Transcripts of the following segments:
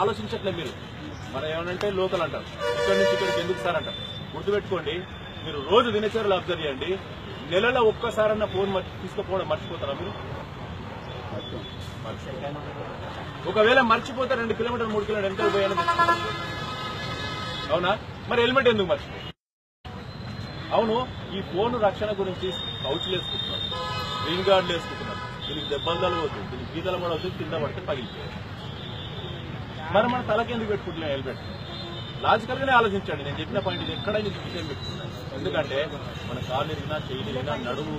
ఆలోచించట్లేదు మీరు. మనం ఏమనంటే లోకల్ అంటారు. ఇక్కడ నుంచి ఇక్కడికి ఎందుకు సార్ అంటారు. గుర్తుపెట్టుకోండి మీరు రోజు దినచర్యలు అబ్జర్వ్ చేయండి. నెలలో ఒక్కసారన్న ఫోన్ మర్చి తీసుకుపోవడం మర్చిపోతారా మీరు? ఒకవేళ మర్చిపోతే రెండు కిలోమీటర్ మూడు కిలోమీటర్ ఎంత పోయాను అవునా? మరి హెల్మెట్ ఎందుకు మర్చిపోయి అవును ఈ ఫోన్ రక్షణ గురించి కౌచులు వేసుకుంటున్నారు. స్క్రీన్ గార్డులు వేసుకుంటున్నారు. దీనికి దెబ్బలు వద్దు దీనికి గీతలు కూడా వద్దు కింద పడితే పగిలిపోయారు మరి మన తలకి ఎందుకు పెట్టుకుంటున్నాం హెల్మెట్? లాజికల్ గానే ఆలోచించండి. నేను చెప్పిన పాయింట్ ఇది. ఎక్కడైనా విషయం పెట్టుకున్నాను ఎందుకంటే మన కాళ్ళు ఎరిగినా చెయ్యి ఎరిగినా నడుము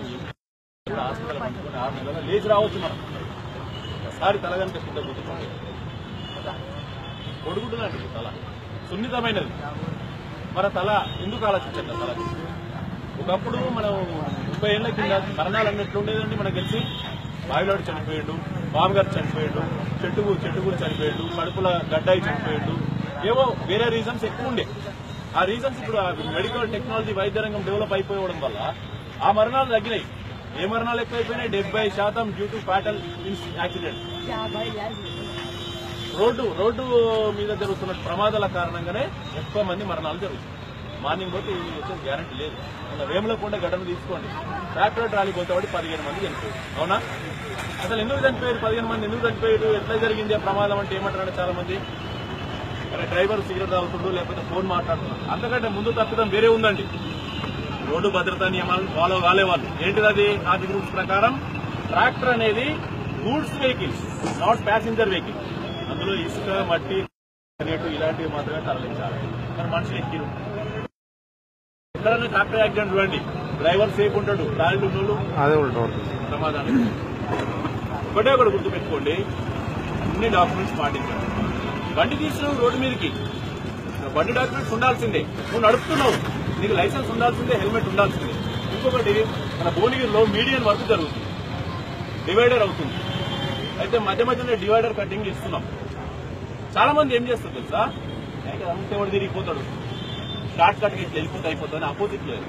హాస్పిటల్ పంచుకొని ఆరు నెలల లేచి రావచ్చు మనం. ఒకసారి తల కనుక కింద గుర్తుకోండి కొడుకుంటుందండి తల. సున్నితమైనది. మన తల ఎందుకు ఆలోచించండి తల ఒకప్పుడు మనం ముప్పై ఏళ్ళ కింద మరణాలు అన్నట్లు ఉండేదండి మనకు తెలిసి. బావిలోడు చనిపోయాడు బాబు గారు చనిపోయాడు చెట్టు కూడా చనిపోయాడు కడుపుల గడ్డాయి చనిపోయాడు. ఏవో వేరే రీజన్స్ ఎక్కువ ఉండే. ఆ రీజన్స్ ఇప్పుడు మెడికల్ టెక్నాలజీ వైద్య రంగం డెవలప్ అయిపోవడం వల్ల ఆ మరణాలు తగ్గినాయి. ఏ మరణాలు ఎక్కువైపోయినాయి డెబ్బై శాతం due to fatal accident road road మీద జరుగుతున్న ప్రమాదాల కారణంగానే ఎక్కువ మంది మరణాలు జరుగుతాయి మార్నింగ్ పోతే ఈవినింగ్ వచ్చే గ్యారంటీ లేదు. మన వేములకొండ గడను తీసుకోండి. ట్రాక్టర్ ట్రాలీ పోతే వాడి పదిహేను మంది చనిపోయారు. అవునా? అసలు ఎందుకు చనిపోయారు? పదిహేను మంది ఎందుకు చనిపోయారు? ఎట్లా జరిగింది? ఆ ప్రమాదం అంటే ఏమంటారు చాలా మంది డ్రైవర్ సిగరెట్ తాగుతుండు లేకపోతే ఫోన్ మాట్లాడుతున్నాడు. అంతకంటే ముందు తప్పిదం వేరే ఉందండి. రోడ్డు భద్రతా నియమాలు ఫాలో కాలేవాళ్ళు. ఏంటిది అది? ట్రాఫిక్ రూల్స్ ప్రకారం ట్రాక్టర్ అనేది goods vehicle not passenger vehicle అందులో ఇసుక మట్టి రేటు ఇలాంటివి మాత్రమే తరలించాలి. కానీ మనుషులు ఎక్కిరు. ట్రాక్టర్ యాక్సిడెంట్ చూడండి. డ్రైవర్ సేఫ్ ఉంటాడు. లారీలు ఉన్నోళ్ళు. అదే ఉంటుంది ప్రమాదానికి ఒకటే ఒకటి గుర్తుపెట్టుకోండి. అన్ని డాక్యుమెంట్స్ పాటించండి. బండి తీసుకున్నావు రోడ్డు మీదకి. బండి డాక్యుమెంట్స్ ఉండాల్సిందే. నువ్వు నడుపుతున్నావు. నీకు లైసెన్స్ ఉండాల్సిందే హెల్మెట్ ఉండాల్సిందే. ఇంకొకటి మన భువనగిరిలో మీడియన్ వర్క్ జరుగుతుంది. డివైడర్ అవుతుంది. అయితే మధ్య మధ్యలో డివైడర్ కటింగ్ ఇస్తున్నాం. చాలా మంది ఏం చేస్తారు తెలుసా? అంతే వాడు తిరిగిపోతాడు? షార్ట్ కట్ ఇట్లా వెళ్ళిపోతే అయిపోతుంది అపోజిట్ లేదు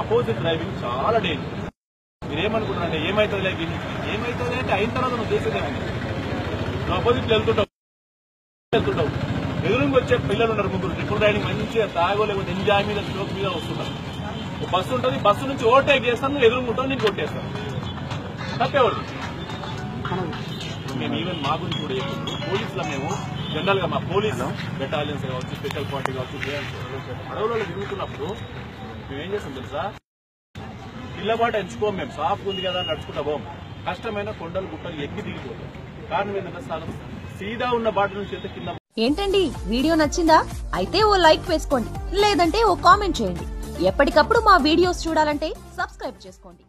అపోజిట్ డ్రైవింగ్ చాలా డేంజర్ మీరేమనుకుంటారంటే ఏమైతుంది లేదు ఏమైతుంది అంటే అయిన తర్వాత నువ్వు చేసేదేమని నువ్వు అపోజిట్ వెళ్తుంటావు. వెళ్తుంటావు. ఎదురుగా వచ్చే పిల్లలు ఉన్నారు ముగ్గురు. ట్రిపుల్ రైడింగ్ మంచిగా తాగో లేకపోతే ఎంజాయ్ మీద స్ట్రోక్ మీద వస్తున్నారు బస్సు ఉంటుంది బస్సు నుంచి ఓవర్టేక్ చేస్తాను నువ్వు ఎదురుకుంటావు నేను కొట్టేస్తాను తప్పేవాడు మేము ఈవెన్ మా గురించి కూడా పోలీసులో మేము జనరల్గా మా పోలీస్ బెటాలియన్స్ కావచ్చు స్పెషల్ పార్టీ కావచ్చు అడవులలో తిరుగుతున్నప్పుడు మేము ఏం చేస్తాం తెలుసా? పిల్లబాటు ఎంచుకోం మేము సాఫ్ ఉంది కదా నడుచుకుంటా పోం. కష్టమైన కొండలు గుట్టలు ఎక్కి దిగిపోతాం. కారణం ఏంటంటే సీదా ఉన్న బాట నుంచి అయితే కింద ఏంటండి? వీడియో నచ్చిందా? అయితే ఓ లైక్ వేసుకోండి లేదంటే ఓ కామెంట్ చేయండి. ఎప్పటికప్పుడు మా వీడియోస్ చూడాలంటే సబ్స్క్రైబ్ చేసుకోండి.